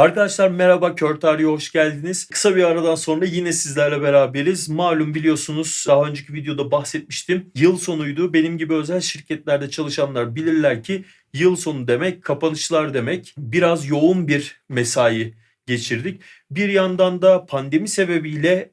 Arkadaşlar merhaba Kör Tarihe hoş geldiniz. Kısa bir aradan sonra yine sizlerle beraberiz. Malum biliyorsunuz daha önceki videoda bahsetmiştim. Yıl sonuydu. Benim gibi özel şirketlerde çalışanlar bilirler ki yıl sonu demek kapanışlar demek. Biraz yoğun bir mesai geçirdik. Bir yandan da pandemi sebebiyle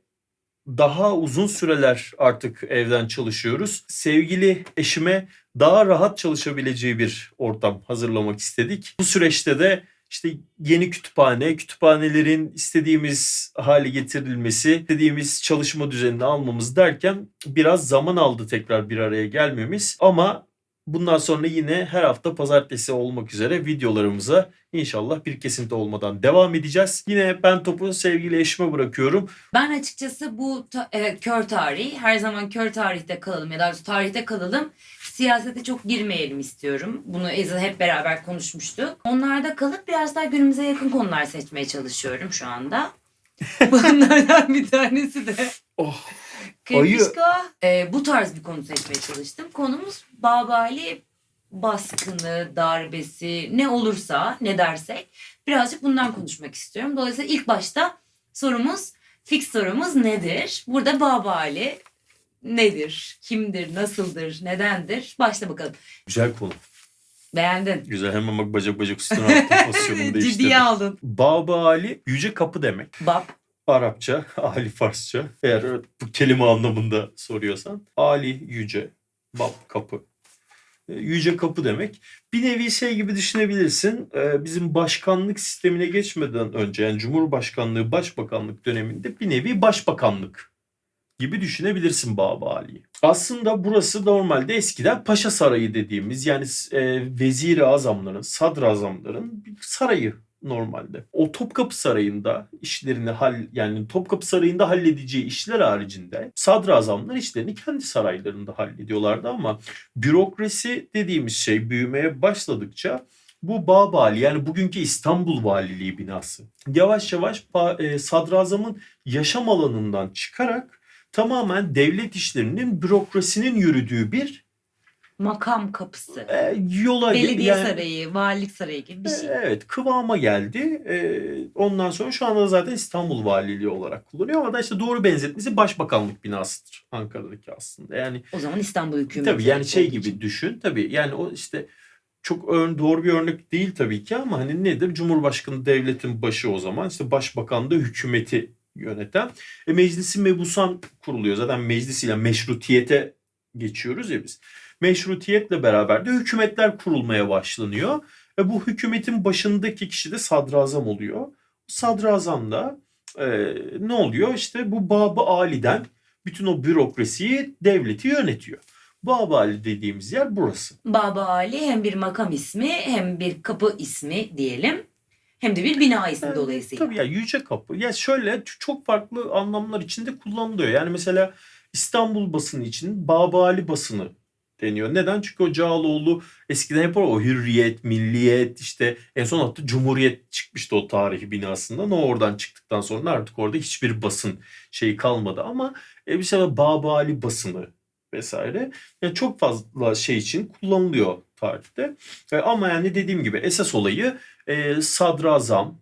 daha uzun süreler artık evden çalışıyoruz. Sevgili eşime daha rahat çalışabileceği bir ortam hazırlamak istedik. Bu süreçte de işte yeni kütüphane, kütüphanelerin istediğimiz hale getirilmesi, istediğimiz çalışma düzenini almamız derken biraz zaman aldı tekrar bir araya gelmemiz. Ama bundan sonra yine her hafta pazartesi olmak üzere videolarımıza inşallah bir kesinti olmadan devam edeceğiz. Yine ben topu sevgili eşime bırakıyorum. Ben açıkçası bu ta- e, kör tarihi her zaman kör tarihte kalalım ya da tarihte kalalım. Siyasete çok girmeyelim istiyorum. Bunu Ezil hep beraber konuşmuştuk. Onlarda kalıp biraz daha günümüze yakın konular seçmeye çalışıyorum şu anda. Bunlardan bir tanesi de Oh, Kripişko. E, bu tarz bir konu seçmeye çalıştım. Konumuz Babali baskını, darbesi ne olursa ne dersek birazcık bundan konuşmak istiyorum. Dolayısıyla ilk başta sorumuz fix sorumuz nedir? Burada Babali nedir? Kimdir? Nasıldır? Nedendir? Başla bakalım. güzel konu. Beğendin. Güzel hemen bak bacak bacak üstüne attım. Ciddiye aldın. Baba Ali yüce kapı demek. Bab. Arapça, Ali Farsça. Eğer bu kelime anlamında soruyorsan. Ali yüce, bab kapı. E, Yüce kapı demek. Bir nevi şey gibi düşünebilirsin. E, Bizim başkanlık sistemine geçmeden önce yani Cumhurbaşkanlığı, Başbakanlık döneminde bir nevi başbakanlık gibi düşünebilirsin Baba Ali'yi. Aslında burası normalde eskiden Paşa Sarayı dediğimiz yani e, vezir-i azamların, sadrazamların bir sarayı normalde. O Topkapı Sarayı'nda işlerini hal yani Topkapı Sarayı'nda halledeceği işler haricinde sadrazamlar işlerini kendi saraylarında hallediyorlardı ama bürokrasi dediğimiz şey büyümeye başladıkça bu Babali yani bugünkü İstanbul Valiliği binası yavaş yavaş e, sadrazamın yaşam alanından çıkarak tamamen devlet işlerinin bürokrasinin yürüdüğü bir Makam kapısı. e, yola Belediye yani- sarayı, valilik sarayı gibi bir şey. Evet kıvama geldi. Ee, ondan sonra şu anda zaten İstanbul Valiliği olarak kullanıyor ama da işte doğru benzetmesi Başbakanlık binasıdır Ankara'daki aslında. Yani O zaman İstanbul hükümeti. tabii yani şey gibi için. düşün. Tabii yani o işte çok ör- doğru bir örnek değil tabii ki ama hani nedir? Cumhurbaşkanı devletin başı o zaman işte başbakan da hükümeti yöneten. E, meclisi mebusan kuruluyor. Zaten meclisiyle meşrutiyete geçiyoruz ya biz. Meşrutiyetle beraber de hükümetler kurulmaya başlanıyor. Ve bu hükümetin başındaki kişi de sadrazam oluyor. Sadrazam da e, ne oluyor? İşte bu Babı Ali'den bütün o bürokrasiyi, devleti yönetiyor. Babı Ali dediğimiz yer burası. Baba Ali hem bir makam ismi hem bir kapı ismi diyelim. Hem de bir bina ismi Evet, dolayısıyla. Tabii ya yüce kapı. Ya şöyle çok farklı anlamlar içinde kullanılıyor. Yani mesela İstanbul basını için Babı Ali basını deniyor. Neden? Çünkü o Cağaloğlu eskiden hep o hürriyet, milliyet işte en son hatta cumhuriyet çıkmıştı o tarihi binasından. O oradan çıktıktan sonra artık orada hiçbir basın şeyi kalmadı ama e, bir şey Babı Ali basını vesaire. Yani çok fazla şey için kullanılıyor tarihte. E, ama yani dediğim gibi esas olayı e, sadrazam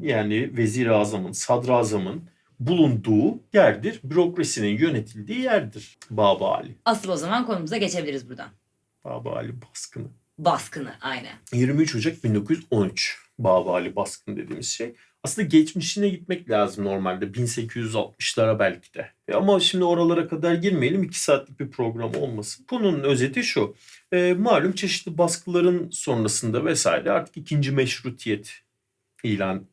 yani vezir-i azamın, sadrazamın bulunduğu yerdir. Bürokrasinin yönetildiği yerdir Baba Ali. Asıl o zaman konumuza geçebiliriz buradan. Baba Ali baskını. Baskını aynen. 23 Ocak 1913 Baba Ali baskını dediğimiz şey. Aslında geçmişine gitmek lazım normalde 1860'lara belki de. E ama şimdi oralara kadar girmeyelim 2 saatlik bir program olmasın. Konunun özeti şu. E, malum çeşitli baskıların sonrasında vesaire artık ikinci meşrutiyet ilan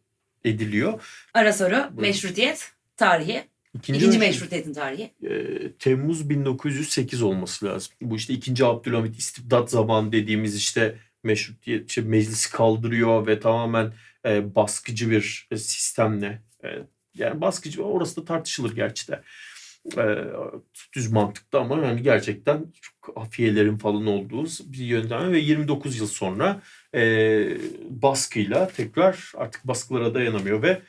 ediliyor. Ara soru Buyurun. meşrutiyet tarihi. İkinci, İkinci meşru- meşrutiyetin tarihi. e, Temmuz 1908 olması lazım. Bu işte ikinci Abdülhamit istibdat zamanı dediğimiz işte meşrutiyet işte meclisi kaldırıyor ve tamamen e, baskıcı bir e, sistemle e, yani baskıcı orası da tartışılır gerçi de. E, düz mantıklı ama yani gerçekten çok afiyelerin falan olduğu bir yöntem ve 29 yıl sonra e, baskıyla tekrar artık baskılara dayanamıyor ve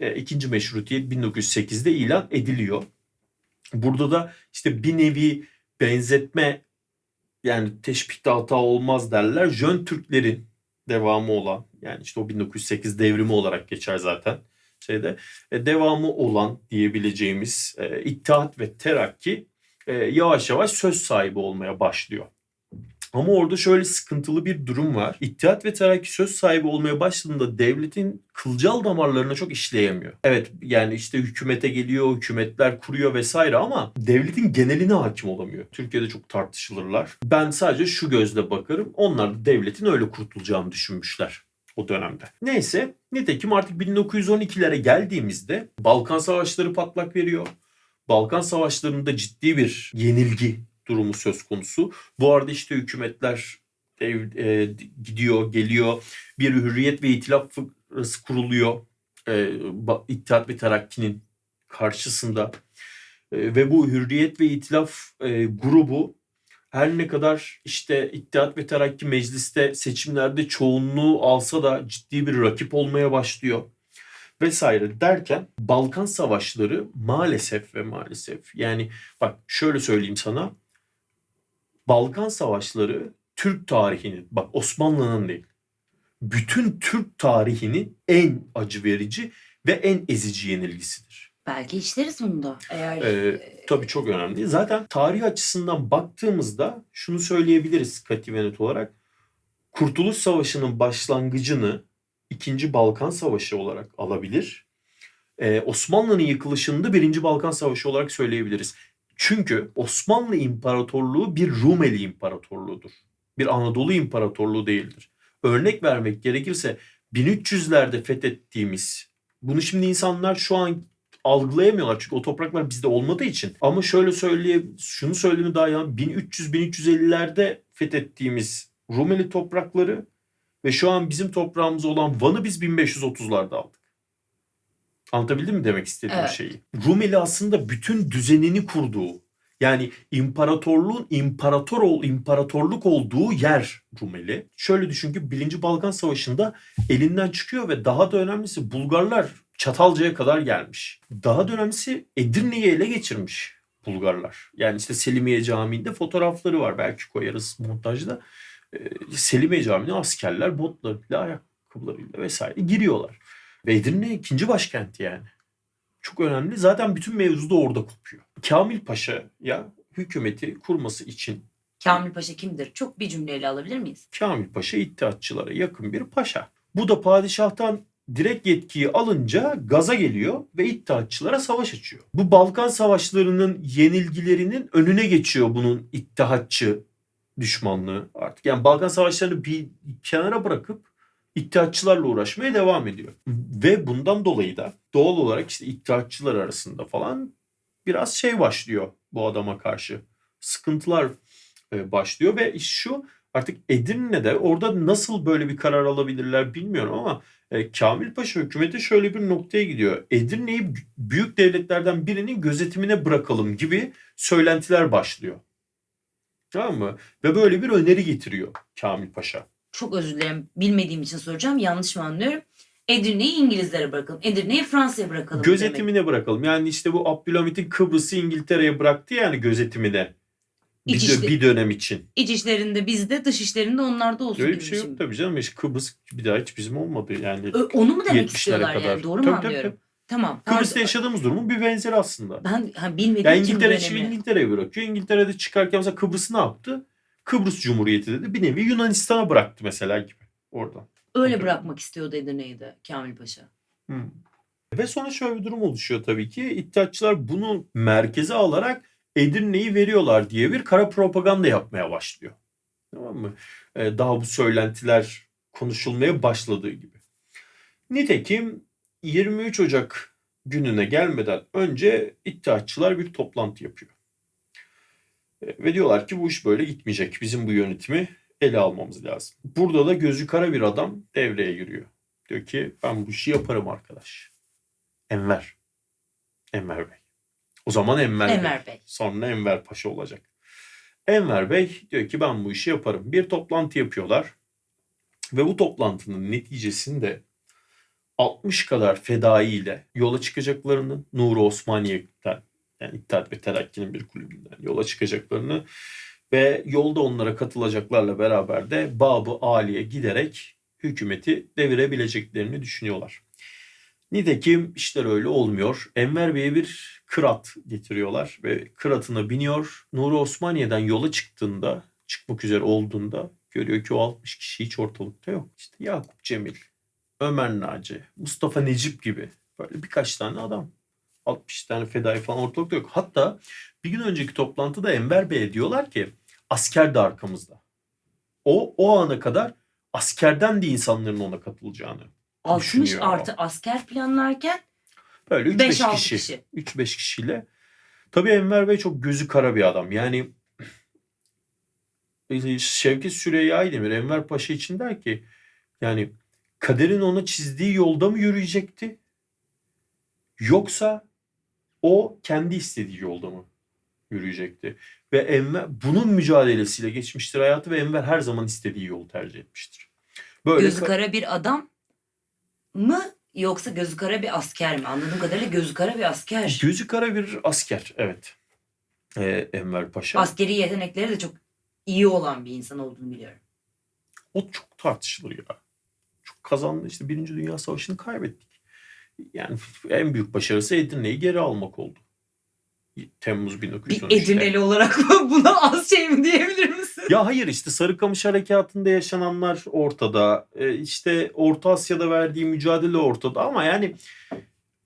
e, ikinci meşrutiyet 1908'de ilan ediliyor. Burada da işte bir nevi benzetme yani teşbihte hata olmaz derler. Jön Türklerin devamı olan yani işte o 1908 devrimi olarak geçer zaten şeyde e, devamı olan diyebileceğimiz e, İttihat ve Terakki e, yavaş yavaş söz sahibi olmaya başlıyor. Ama orada şöyle sıkıntılı bir durum var. İttihat ve Terakki söz sahibi olmaya başladığında devletin kılcal damarlarına çok işleyemiyor. Evet yani işte hükümete geliyor, hükümetler kuruyor vesaire ama devletin geneline hakim olamıyor. Türkiye'de çok tartışılırlar. Ben sadece şu gözle bakarım. Onlar da devletin öyle kurtulacağını düşünmüşler o dönemde. Neyse nitekim artık 1912'lere geldiğimizde Balkan Savaşları patlak veriyor. Balkan Savaşları'nda ciddi bir yenilgi durumu söz konusu. Bu arada işte hükümetler ev- e, gidiyor, geliyor. Bir hürriyet ve itilaf fıkrası kuruluyor. E, İttihat ve Terakki'nin karşısında. E, ve bu hürriyet ve itilaf e, grubu her ne kadar işte İttihat ve Terakki mecliste seçimlerde çoğunluğu alsa da ciddi bir rakip olmaya başlıyor vesaire derken Balkan Savaşları maalesef ve maalesef yani bak şöyle söyleyeyim sana Balkan Savaşları Türk tarihinin bak Osmanlı'nın değil bütün Türk tarihinin en acı verici ve en ezici yenilgisidir. Belki işleriz bunu da. Eğer Ee, tabii çok önemli. Zaten tarih açısından baktığımızda şunu söyleyebiliriz kati ve olarak. Kurtuluş Savaşı'nın başlangıcını 2. Balkan Savaşı olarak alabilir. Ee, Osmanlı'nın yıkılışını da 1. Balkan Savaşı olarak söyleyebiliriz. Çünkü Osmanlı İmparatorluğu bir Rumeli İmparatorluğudur. Bir Anadolu İmparatorluğu değildir. Örnek vermek gerekirse 1300'lerde fethettiğimiz bunu şimdi insanlar şu an algılayamıyorlar çünkü o topraklar bizde olmadığı için. Ama şöyle söyleye şunu söyleyeyim daha ya 1300-1350'lerde fethettiğimiz Rumeli toprakları ve şu an bizim toprağımız olan Van'ı biz 1530'larda aldık. Anlatabildim mi demek istediğim Evet. şeyi? Rumeli aslında bütün düzenini kurduğu yani imparatorluğun imparator ol imparatorluk olduğu yer Rumeli. Şöyle düşün ki 1. Balkan Savaşı'nda elinden çıkıyor ve daha da önemlisi Bulgarlar Çatalca'ya kadar gelmiş. Daha da önemlisi Edirne'yi ele geçirmiş Bulgarlar. Yani işte Selimiye Camii'nde fotoğrafları var. Belki koyarız montajda. Ee, Selimiye Camii'ne askerler botlarıyla, ayakkabılarıyla vesaire giriyorlar. Ve Edirne ikinci başkenti yani. Çok önemli. Zaten bütün mevzu da orada kopuyor. Kamil Paşa'ya hükümeti kurması için Kamil Paşa kimdir? Çok bir cümleyle alabilir miyiz? Kamil Paşa iddiatçılara yakın bir paşa. Bu da padişahtan direkt yetkiyi alınca gaza geliyor ve iddiatçılara savaş açıyor. Bu Balkan savaşlarının yenilgilerinin önüne geçiyor bunun iddiatçı düşmanlığı artık. Yani Balkan savaşlarını bir kenara bırakıp iddiatçılarla uğraşmaya devam ediyor. Ve bundan dolayı da doğal olarak işte iddiatçılar arasında falan biraz şey başlıyor bu adama karşı. Sıkıntılar e, başlıyor ve iş şu artık Edirne'de orada nasıl böyle bir karar alabilirler bilmiyorum ama e, Kamil Paşa hükümeti şöyle bir noktaya gidiyor. Edirne'yi büyük devletlerden birinin gözetimine bırakalım gibi söylentiler başlıyor. Tamam mı? Ve böyle bir öneri getiriyor Kamil Paşa. Çok özür dilerim. Bilmediğim için soracağım. Yanlış mı anlıyorum? Edirne'yi İngilizlere bırakalım. Edirne'yi Fransa'ya bırakalım. demek. Gözetimine bırakalım. Yani işte bu Abdülhamit'in Kıbrıs'ı İngiltere'ye bıraktı yani gözetimine. Bir, İç dö- bir dönem için. İç işlerinde bizde, dış işlerinde onlarda olsun Öyle gibi bir şey yok şimdi. tabii canım. İşte Kıbrıs bir daha hiç bizim olmadı yani. Ö- Onu mu demek 70'lere istiyorlar kadar. yani? Doğru Tabii, mu tabii, anlıyorum? tabii. Tamam. Kıbrıs'ta pardon. yaşadığımız durumun bir benzeri aslında. Ben ha, bilmediğim Yani için bu İngiltere dönemi. İngiltere'ye bırakıyor. İngiltere'de çıkarken mesela Kıbrıs'ı ne yaptı? Kıbrıs Cumhuriyeti dedi. Bir nevi Yunanistan'a bıraktı mesela gibi oradan. Öyle bırakmak istiyordu Edirne'yi de Kamil Paşa. Ve sonra şöyle bir durum oluşuyor tabii ki. İttihatçılar bunu merkeze alarak Edirne'yi veriyorlar diye bir kara propaganda yapmaya başlıyor. Tamam mı? Ee, daha bu söylentiler konuşulmaya başladığı gibi. Nitekim 23 Ocak gününe gelmeden önce İttihatçılar bir toplantı yapıyor. Ee, Ve diyorlar ki bu iş böyle gitmeyecek. Bizim bu yönetimi ele almamız lazım. Burada da gözü kara bir adam devreye giriyor. Diyor ki ben bu işi yaparım arkadaş. Enver. Enver Bey. O zaman Enver, Bey. Enver Bey. Sonra Enver Paşa olacak. Enver Bey diyor ki ben bu işi yaparım. Bir toplantı yapıyorlar. Ve bu toplantının neticesinde 60 kadar fedai ile yola çıkacaklarını Nuri Osmaniye'den yani İttihat ve Terakki'nin bir kulübünden yola çıkacaklarını ve yolda onlara katılacaklarla beraber de Babı Ali'ye giderek hükümeti devirebileceklerini düşünüyorlar. Nitekim işler öyle olmuyor. Enver Bey'e bir kırat getiriyorlar ve kıratına biniyor. Nuri Osmaniye'den yola çıktığında, çıkmak üzere olduğunda görüyor ki o 60 kişi hiç ortalıkta yok. İşte Yakup Cemil, Ömer Naci, Mustafa Necip gibi böyle birkaç tane adam. 60 tane fedai falan ortalıkta yok. Hatta bir gün önceki toplantıda Enver Bey'e diyorlar ki asker de arkamızda. O o ana kadar askerden de insanların ona katılacağını 60 düşünüyor. artı asker planlarken Böyle 3-5 5-6 kişi. kişi. 3-5 kişiyle. Tabii Enver Bey çok gözü kara bir adam. Yani Şevket Süreyya Aydemir Enver Paşa için der ki yani kaderin ona çizdiği yolda mı yürüyecekti? Yoksa o kendi istediği yolda mı yürüyecekti? Ve Enver bunun mücadelesiyle geçmiştir hayatı ve Enver her zaman istediği yolu tercih etmiştir. Böyle gözü ka- kara bir adam mı yoksa gözü kara bir asker mi? Anladığım kadarıyla gözü kara bir asker. gözü kara bir asker evet. Ee, Enver Paşa. Askeri yetenekleri de çok iyi olan bir insan olduğunu biliyorum. O çok tartışılır ya. Çok kazandı işte Birinci Dünya Savaşı'nı kaybettik. Yani en büyük başarısı Edirne'yi geri almak oldu. Temmuz Bir 1913'te. Edirneli olarak buna az şey mi diyebilir misin? Ya hayır işte Sarıkamış Harekatı'nda yaşananlar ortada. Ee, işte Orta Asya'da verdiği mücadele ortada ama yani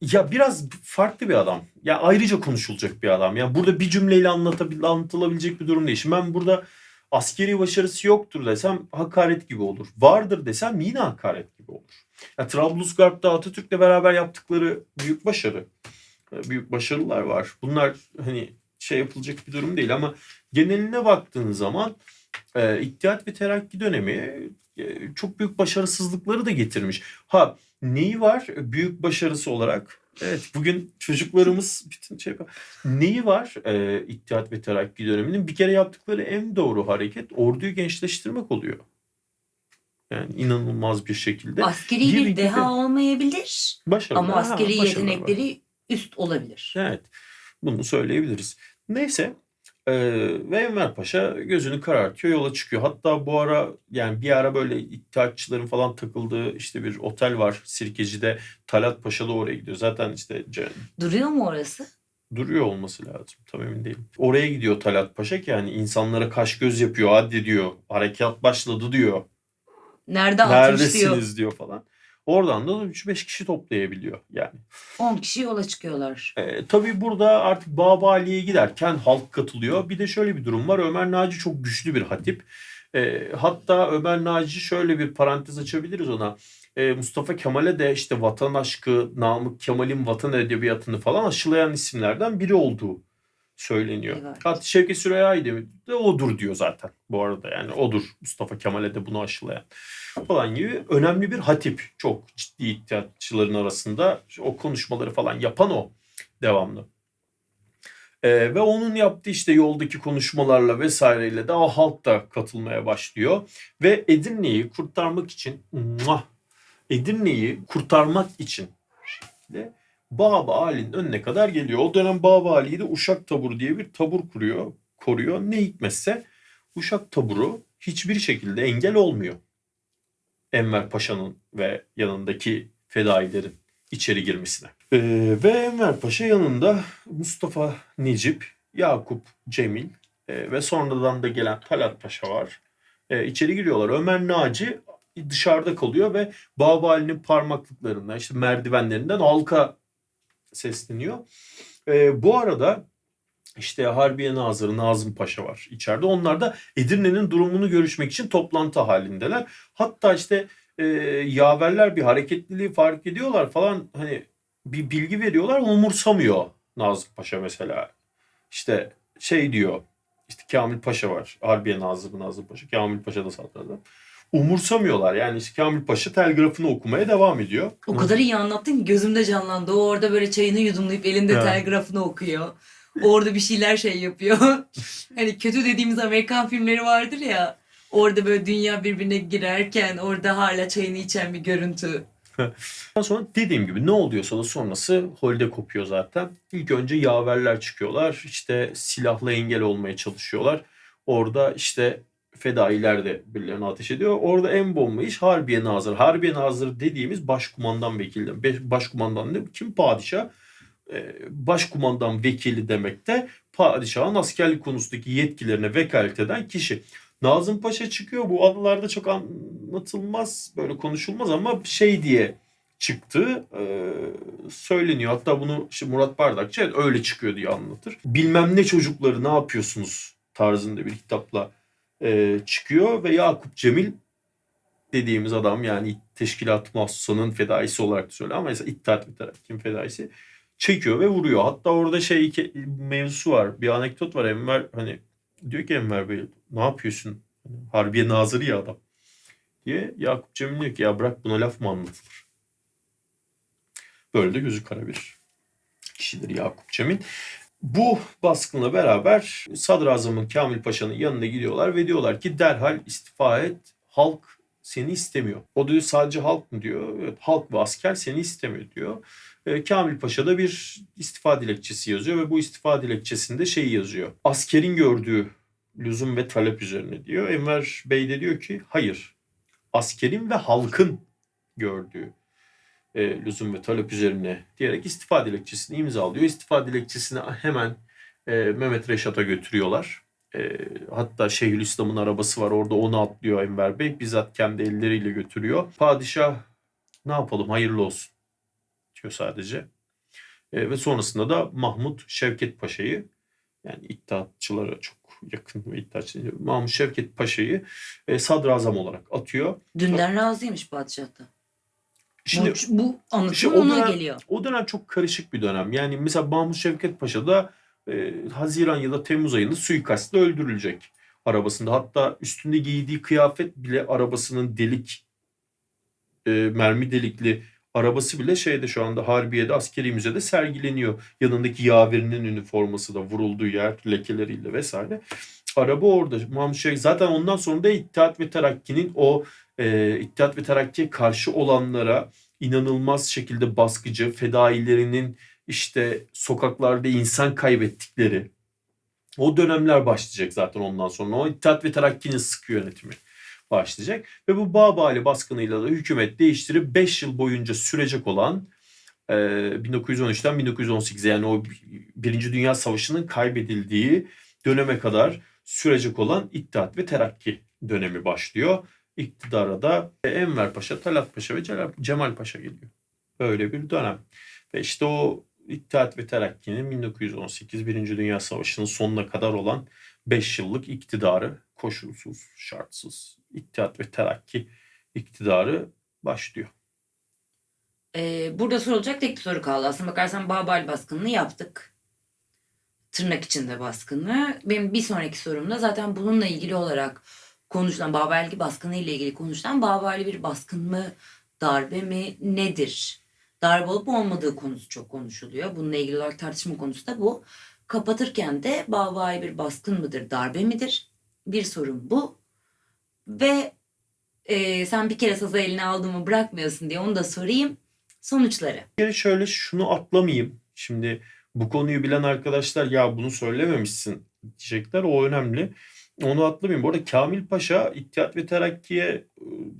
ya biraz farklı bir adam. Ya ayrıca konuşulacak bir adam. Ya burada bir cümleyle anlatabil anlatılabilecek bir durum değil. Şimdi ben burada askeri başarısı yoktur desem hakaret gibi olur. Vardır desem yine hakaret gibi olur. Ya Trablusgarp'ta Atatürk'le beraber yaptıkları büyük başarı. Büyük başarılar var. Bunlar hani şey yapılacak bir durum değil ama geneline baktığın zaman e, İttihat ve Terakki dönemi e, çok büyük başarısızlıkları da getirmiş. Ha neyi var büyük başarısı olarak? Evet bugün çocuklarımız bütün şey. Neyi var e, İttihat ve Terakki döneminin? Bir kere yaptıkları en doğru hareket orduyu gençleştirmek oluyor. Yani inanılmaz bir şekilde. Askeri Bir bir deha olmayabilir Başarılı. ama Ha, askeri başarılı var. Üst olabilir. Evet. Bunu söyleyebiliriz. Neyse. Ee, ve Enver Paşa gözünü karartıyor yola çıkıyor. Hatta bu ara yani bir ara böyle iddiatçıların falan takıldığı işte bir otel var Sirkeci'de. Talat Paşa da oraya gidiyor. Zaten işte Duruyor mu orası? duruyor olması lazım. Tam emin değilim. Oraya gidiyor Talat Paşa ki yani insanlara kaş göz yapıyor. Hadi diyor. Harekat başladı diyor. Nerede 60 diyor. Neredesiniz diyor falan. Oradan da 3-5 kişi toplayabiliyor yani. 10 kişi yola çıkıyorlar. E, tabii burada artık Babali'ye giderken halk katılıyor. Bir de şöyle bir durum var. Ömer Naci çok güçlü bir hatip. E, hatta Ömer Naci şöyle bir parantez açabiliriz ona. E, Mustafa Kemal'e de işte vatan aşkı, Namık Kemal'in vatan edebiyatını falan aşılayan isimlerden biri olduğu söyleniyor. Evet. Hatta Şevket Süreyya de odur diyor zaten bu arada. Yani odur Mustafa Kemal'e de bunu aşılayan falan gibi önemli bir hatip. Çok ciddi iddiatçıların arasında o konuşmaları falan yapan o devamlı. Ee, ve onun yaptığı işte yoldaki konuşmalarla vesaireyle de o halk da katılmaya başlıyor. Ve Edirne'yi kurtarmak için muah, Edirne'yi kurtarmak için de Baba Ali'nin önüne kadar geliyor. O dönem Baba Ali'yi de Uşak Taburu diye bir tabur kuruyor, koruyor. Ne hikmetse Uşak Taburu hiçbir şekilde engel olmuyor. Enver Paşa'nın ve yanındaki fedailerin içeri girmesine. Ee, ve Enver Paşa yanında Mustafa Necip, Yakup Cemil e, ve sonradan da gelen Talat Paşa var. E, içeri giriyorlar. Ömer Naci dışarıda kalıyor ve Baba Ali'nin parmaklıklarından işte merdivenlerinden halka sesleniyor. E, bu arada işte Harbiye Nazırı Nazım Paşa var içeride. Onlar da Edirne'nin durumunu görüşmek için toplantı halindeler. Hatta işte e, yaverler bir hareketliliği fark ediyorlar falan hani bir bilgi veriyorlar umursamıyor Nazım Paşa mesela. İşte şey diyor işte Kamil Paşa var. Harbiye Nazırı Nazım Paşa. Kamil Paşa da saldırdı. Umursamıyorlar yani işte Kamil Paşa telgrafını okumaya devam ediyor. O kadar iyi anlattın ki gözümde canlandı. O orada böyle çayını yudumlayıp elinde Evet. telgrafını okuyor. Orada bir şeyler şey yapıyor. hani kötü dediğimiz Amerikan filmleri vardır ya. Orada böyle dünya birbirine girerken orada hala çayını içen bir görüntü. Sonra dediğim gibi ne oluyorsa da sonrası holde kopuyor zaten. İlk önce yaverler çıkıyorlar. İşte silahla engel olmaya çalışıyorlar. Orada işte fedailer de birilerine ateş ediyor. Orada en bomba iş Harbiye Nazırı. Harbiye Nazırı dediğimiz başkumandan vekili. Başkumandan ne? Kim? Padişah. Ee, Başkumandan vekili demek de padişahın askerlik konusundaki yetkilerine vekalet eden kişi. Nazım Paşa çıkıyor. Bu anılarda çok anlatılmaz, böyle konuşulmaz ama şey diye çıktı e, söyleniyor. Hatta bunu işte Murat Bardakçı evet, öyle çıkıyor diye anlatır. Bilmem ne çocukları ne yapıyorsunuz tarzında bir kitapla e, çıkıyor ve Yakup Cemil dediğimiz adam yani Teşkilat Mahsusa'nın fedaisi olarak da söylüyor ama mesela İttihat ve Terakki'nin fedaisi çekiyor ve vuruyor. Hatta orada şey iki- mevzusu var. Bir anekdot var Enver hani diyor ki Enver Bey ne yapıyorsun? Harbiye nazırı ya adam. Diye Yakup Cemil diyor ki ya bırak buna laf mı anlatılır? Böyle de gözü kara bir kişidir Yakup Cemil. Bu baskınla beraber Sadrazam'ın Kamil Paşa'nın yanına gidiyorlar ve diyorlar ki derhal istifa et. Halk seni istemiyor. O diyor sadece halk mı diyor. Evet, halk ve asker seni istemiyor diyor. E, Kamil Paşa da bir istifa dilekçesi yazıyor ve bu istifa dilekçesinde şey yazıyor. Askerin gördüğü lüzum ve talep üzerine diyor. Enver Bey de diyor ki hayır. Askerin ve halkın gördüğü e, lüzum ve talep üzerine diyerek istifa dilekçesini imzalıyor. İstifa dilekçesini hemen e, Mehmet Reşat'a götürüyorlar. E, hatta Şeyhülislam'ın arabası var orada onu atlıyor Enver Bey. Bizzat kendi elleriyle götürüyor. Padişah ne yapalım hayırlı olsun diyor sadece. E, ve sonrasında da Mahmut Şevket Paşa'yı yani İttihatçılara çok yakın ve İttihatçı Mahmut Şevket Paşa'yı e, sadrazam olarak atıyor. Dünden razıymış padişah da. Şimdi bu, bu anlatım işte ona dönem- geliyor. o dönem çok karışık bir dönem. Yani mesela Mahmut Şevket Paşa da e, Haziran ya da Temmuz ayında suikastla öldürülecek arabasında. Hatta üstünde giydiği kıyafet bile arabasının delik e, mermi delikli arabası bile şeyde şu anda Harbiye'de askeri müzede sergileniyor. Yanındaki yaverinin üniforması da vurulduğu yer lekeleriyle vesaire. Araba orada. Mahmut Şevket zaten ondan sonra da İttihat ve Terakki'nin o e, İttihat ve Terakki'ye karşı olanlara inanılmaz şekilde baskıcı, fedailerinin işte sokaklarda insan kaybettikleri o dönemler başlayacak zaten ondan sonra. O İttihat ve Terakki'nin sıkı yönetimi başlayacak. Ve bu Babali baskınıyla da hükümet değiştirip 5 yıl boyunca sürecek olan e, 1913'ten 1918'e yani o Birinci Dünya Savaşı'nın kaybedildiği döneme kadar sürecek olan İttihat ve Terakki dönemi başlıyor. İktidara da Enver Paşa, Talat Paşa ve Cemal Paşa geliyor. Böyle bir dönem. Ve işte o İttihat ve Terakki'nin 1918 Birinci Dünya Savaşı'nın sonuna kadar olan 5 yıllık iktidarı koşulsuz, şartsız İttihat ve Terakki iktidarı başlıyor. Ee, burada sorulacak tek bir soru kaldı. Aslında bakarsan Babal baskınını yaptık. Tırnak içinde baskını. Benim bir sonraki sorumda zaten bununla ilgili olarak konuşulan Babelgi baskını ile ilgili konuşulan Babali bir baskın mı, darbe mi, nedir? Darbe olup olmadığı konusu çok konuşuluyor. Bununla ilgili olarak tartışma konusu da bu. Kapatırken de Babali bir baskın mıdır, darbe midir? Bir sorun bu. Ve e, sen bir kere sazı eline aldığımı bırakmıyorsun diye onu da sorayım. Sonuçları. Bir kere şöyle şunu atlamayayım. Şimdi bu konuyu bilen arkadaşlar ya bunu söylememişsin diyecekler. O önemli. Onu atlamayayım. Bu arada Kamil Paşa İttihat ve Terakki'ye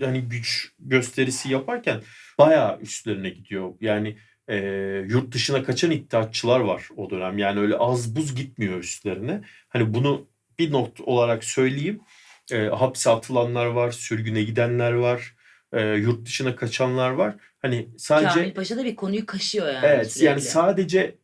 yani güç gösterisi yaparken bayağı üstlerine gidiyor. Yani e, yurt dışına kaçan iddiatçılar var o dönem. Yani öyle az buz gitmiyor üstlerine. Hani bunu bir not olarak söyleyeyim. E, hapse atılanlar var, sürgüne gidenler var, e, yurt dışına kaçanlar var. Hani sadece Kamil Paşa da bir konuyu kaşıyor yani Evet sürekli. yani sadece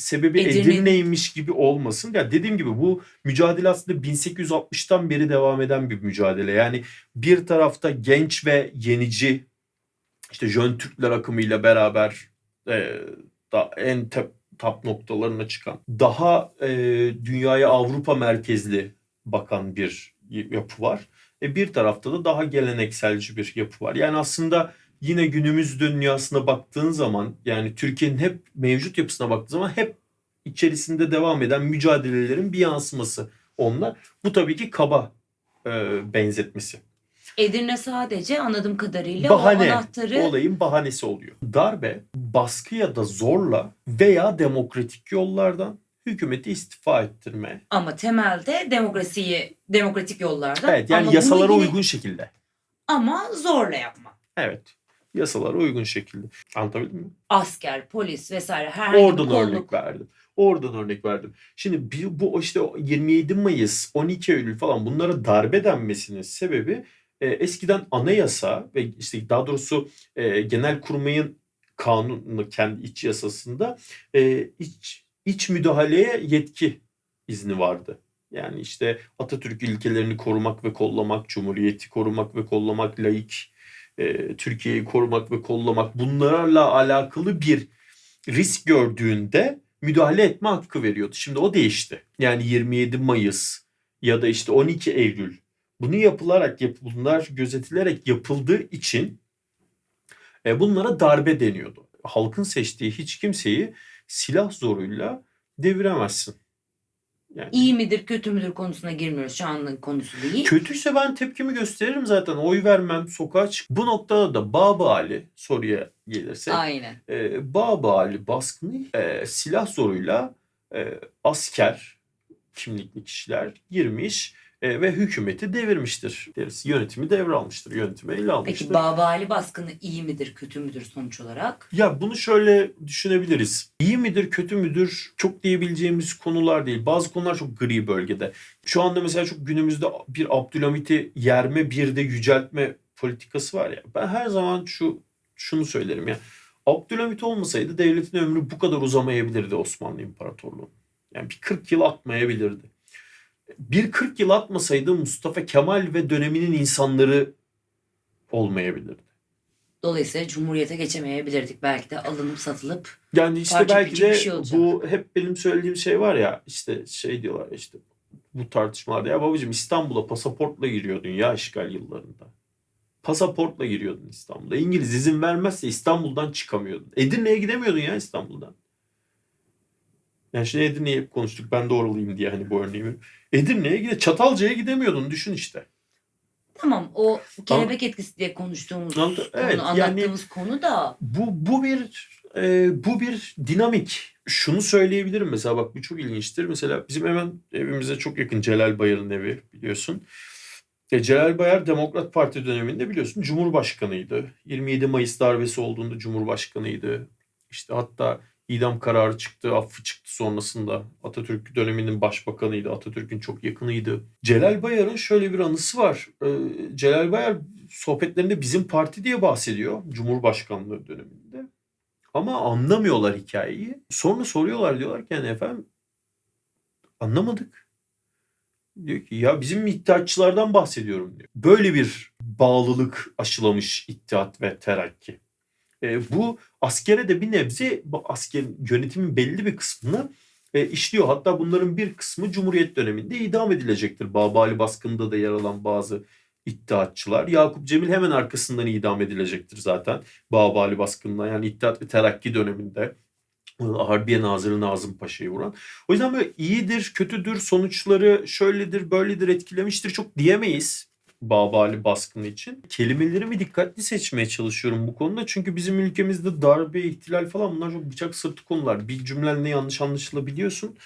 sebebi Edirne- Edirne'ymiş gibi olmasın. Ya dediğim gibi bu mücadele aslında 1860'tan beri devam eden bir mücadele. Yani bir tarafta genç ve yenici işte Jön Türkler akımıyla beraber e, da en tep, top noktalarına çıkan daha e, dünyaya Avrupa merkezli bakan bir yapı var. E, bir tarafta da daha gelenekselci bir yapı var. Yani aslında yine günümüz dünyasına baktığın zaman yani Türkiye'nin hep mevcut yapısına baktığın zaman hep içerisinde devam eden mücadelelerin bir yansıması onlar. Bu tabii ki kaba e, benzetmesi. Edirne sadece anladığım kadarıyla Bahane. o anahtarı Olayın bahanesi oluyor. Darbe baskı ya da zorla veya demokratik yollardan hükümeti istifa ettirme. Ama temelde demokrasiyi demokratik yollarda. Evet yani ama bunu yasalara yine- uygun şekilde. Ama zorla yapma. Evet. Yasalara uygun şekilde. Anlatabildim mi? Asker, polis vesaire herhangi Oradan bir kolluk. örnek verdim. Oradan örnek verdim. Şimdi bu işte o 27 Mayıs, 12 Eylül falan bunlara darbe denmesinin sebebi e, eskiden anayasa ve işte daha doğrusu e, genel kurmayın kanunu kendi iç yasasında e, iç, iç müdahaleye yetki izni vardı. Yani işte Atatürk ilkelerini korumak ve kollamak, Cumhuriyeti korumak ve kollamak, laik e, Türkiye'yi korumak ve kollamak bunlarla alakalı bir risk gördüğünde müdahale etme hakkı veriyordu. Şimdi o değişti. Yani 27 Mayıs ya da işte 12 Eylül bunu yapılarak yap bunlar gözetilerek yapıldığı için e, bunlara darbe deniyordu. Halkın seçtiği hiç kimseyi silah zoruyla deviremezsin. Yani İyi midir kötü müdür konusuna girmiyoruz. Şu anın konusu değil. Kötüyse ben tepkimi gösteririm zaten. Oy vermem, sokağa çık. Bu noktada da Babali soruya gelirsek. Aynen. E, Babali baskını e, silah zoruyla e, asker kimlikli kişiler girmiş e, ve hükümeti devirmiştir deriz. Yönetimi devralmıştır, yönetimi ele almıştır. Peki Babali baskını iyi midir kötü müdür sonuç olarak? Ya bunu şöyle düşünebiliriz. İyi midir, kötü müdür çok diyebileceğimiz konular değil. Bazı konular çok gri bölgede. Şu anda mesela çok günümüzde bir Abdülhamit'i yerme, bir de yüceltme politikası var ya. Ben her zaman şu şunu söylerim ya. Abdülhamit olmasaydı devletin ömrü bu kadar uzamayabilirdi Osmanlı İmparatorluğu. Yani bir 40 yıl atmayabilirdi. Bir 40 yıl atmasaydı Mustafa Kemal ve döneminin insanları olmayabilirdi. Dolayısıyla Cumhuriyete geçemeyebilirdik. Belki de alınıp satılıp Yani işte Parça belki de şey olacak. bu hep benim söylediğim şey var ya işte şey diyorlar işte bu tartışmalarda ya babacığım İstanbul'a pasaportla giriyordun ya işgal yıllarında. Pasaportla giriyordun İstanbul'a. İngiliz izin vermezse İstanbul'dan çıkamıyordun. Edirne'ye gidemiyordun ya İstanbul'dan. Yani şimdi Edirne'yi hep konuştuk ben de oralıyım diye hani bu örneği veriyorum. Edirne'ye gide Çatalca'ya gidemiyordun düşün işte. tamam o kelebek etkisi diye konuştuğumuz Anladım. konu, Evet, yani- anlattığımız konu da Bu bu bir e, bu bir dinamik. Şunu söyleyebilirim mesela bak bu çok ilginçtir. Mesela bizim hemen evimize çok yakın Celal Bayar'ın evi biliyorsun. E, Celal Bayar Demokrat Parti döneminde biliyorsun Cumhurbaşkanıydı. 27 Mayıs darbesi olduğunda Cumhurbaşkanıydı. İşte hatta idam kararı çıktı, affı çıktı sonrasında. Atatürk döneminin başbakanıydı. Atatürk'ün çok yakınıydı. Celal Bayar'ın şöyle bir anısı var. E, Celal Bayar sohbetlerinde bizim parti diye bahsediyor Cumhurbaşkanlığı döneminde. Ama anlamıyorlar hikayeyi. Sonra soruyorlar diyorlar ki yani efendim anlamadık. Diyor ki ya bizim iddiatçılardan bahsediyorum diyor. Böyle bir bağlılık aşılamış İttihat ve Terakki. E, bu askere de bir nebze asker yönetimin belli bir kısmını e, işliyor. Hatta bunların bir kısmı Cumhuriyet döneminde idam edilecektir. Babali baskında da yer alan bazı iddiatçılar. Yakup Cemil hemen arkasından idam edilecektir zaten. Babali baskınına yani İttihat ve Terakki döneminde Harbiye Nazırı Nazım Paşa'yı vuran. O yüzden böyle iyidir, kötüdür, sonuçları şöyledir, böyledir, etkilemiştir çok diyemeyiz. Babali baskını için. Kelimelerimi dikkatli seçmeye çalışıyorum bu konuda. Çünkü bizim ülkemizde darbe, ihtilal falan bunlar çok bıçak sırtı konular. Bir cümlenle yanlış anlaşılabiliyorsun.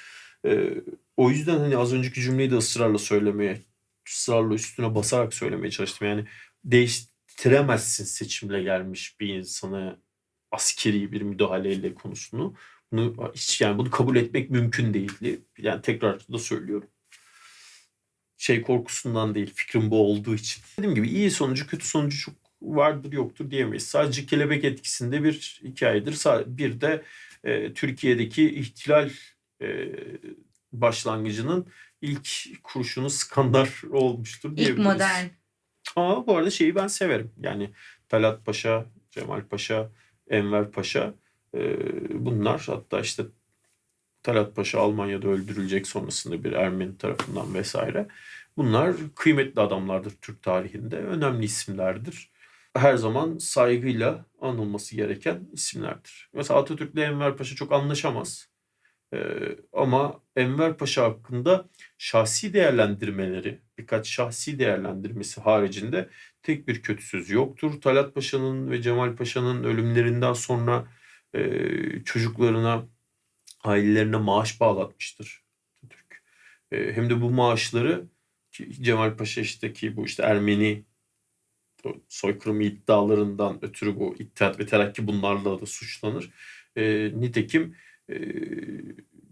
Ee, o yüzden hani az önceki cümleyi de ısrarla söylemeye, ısrarla üstüne basarak söylemeye çalıştım. Yani değiştiremezsin seçimle gelmiş bir insanı askeri bir müdahaleyle konusunu. Bunu hiç yani bunu kabul etmek mümkün değil. Yani tekrar da söylüyorum. Şey korkusundan değil, fikrim bu olduğu için. Dediğim gibi iyi sonucu, kötü sonucu çok vardır yoktur diyemeyiz. Sadece kelebek etkisinde bir hikayedir. Bir de e, Türkiye'deki ihtilal e, başlangıcının ilk kurşunu sıkanlar olmuştur ilk diyebiliriz. modern Ama bu arada şeyi ben severim. Yani Talat Paşa, Cemal Paşa, Enver Paşa e, bunlar hatta işte Talat Paşa Almanya'da öldürülecek sonrasında bir Ermeni tarafından vesaire. Bunlar kıymetli adamlardır Türk tarihinde. Önemli isimlerdir. Her zaman saygıyla anılması gereken isimlerdir. Mesela Atatürk ile Enver Paşa çok anlaşamaz. Ee, ama Enver Paşa hakkında şahsi değerlendirmeleri, birkaç şahsi değerlendirmesi haricinde tek bir kötü söz yoktur. Talat Paşa'nın ve Cemal Paşa'nın ölümlerinden sonra e, çocuklarına ailelerine maaş bağlatmıştır Atatürk. E, hem de bu maaşları Cemal Paşa işte ki bu işte Ermeni soykırım iddialarından ötürü bu İttihat ve Terakki bunlarla da suçlanır. E, nitekim e,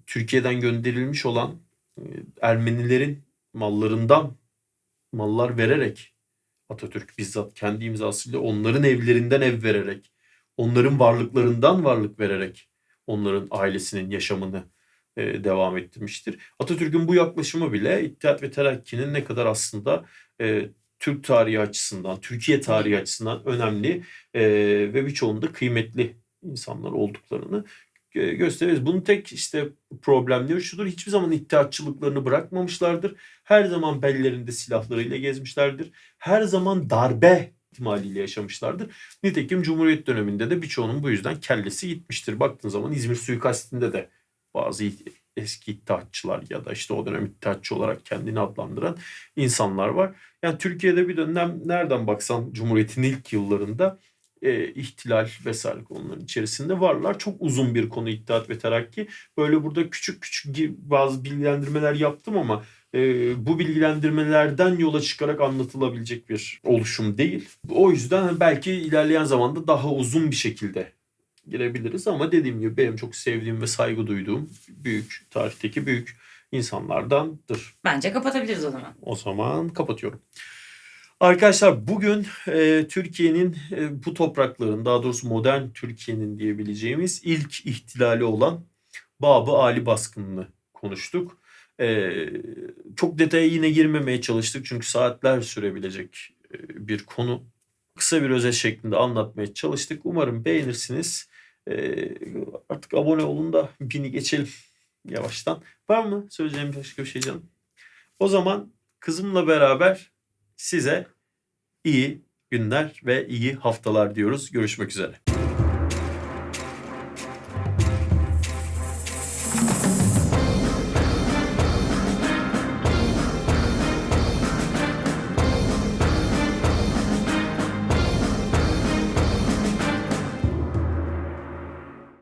Türkiye'den gönderilmiş olan e, Ermenilerin mallarından mallar vererek Atatürk bizzat kendi imzasıyla onların evlerinden ev vererek, onların varlıklarından varlık vererek onların ailesinin yaşamını e, devam ettirmiştir. Atatürk'ün bu yaklaşımı bile İttihat ve Terakki'nin ne kadar aslında e, Türk tarihi açısından, Türkiye tarihi açısından önemli e, ve birçoğunda kıymetli insanlar olduklarını gösteririz. Bunun tek işte problemleri şudur. Hiçbir zaman iddiatçılıklarını bırakmamışlardır. Her zaman bellerinde silahlarıyla gezmişlerdir. Her zaman darbe ihtimaliyle yaşamışlardır. Nitekim Cumhuriyet döneminde de birçoğunun bu yüzden kellesi gitmiştir. Baktığın zaman İzmir suikastinde de bazı eski iddiatçılar ya da işte o dönem iddiatçı olarak kendini adlandıran insanlar var. Yani Türkiye'de bir dönem nereden baksan Cumhuriyet'in ilk yıllarında e, ihtilal vesaire konuların içerisinde varlar. Çok uzun bir konu İttihat ve Terakki. Böyle burada küçük küçük bazı bilgilendirmeler yaptım ama e, bu bilgilendirmelerden yola çıkarak anlatılabilecek bir oluşum değil. O yüzden belki ilerleyen zamanda daha uzun bir şekilde girebiliriz ama dediğim gibi benim çok sevdiğim ve saygı duyduğum büyük tarihteki büyük insanlardandır. Bence kapatabiliriz o zaman. O zaman kapatıyorum. Arkadaşlar bugün e, Türkiye'nin e, bu toprakların daha doğrusu modern Türkiye'nin diyebileceğimiz ilk ihtilali olan Babı Ali baskınını konuştuk. E, çok detaya yine girmemeye çalıştık çünkü saatler sürebilecek e, bir konu. Kısa bir özet şeklinde anlatmaya çalıştık. Umarım beğenirsiniz. E, artık abone olun da bini geçelim yavaştan. Var mı söyleyeceğim başka bir şey canım? O zaman kızımla beraber size iyi günler ve iyi haftalar diyoruz. Görüşmek üzere.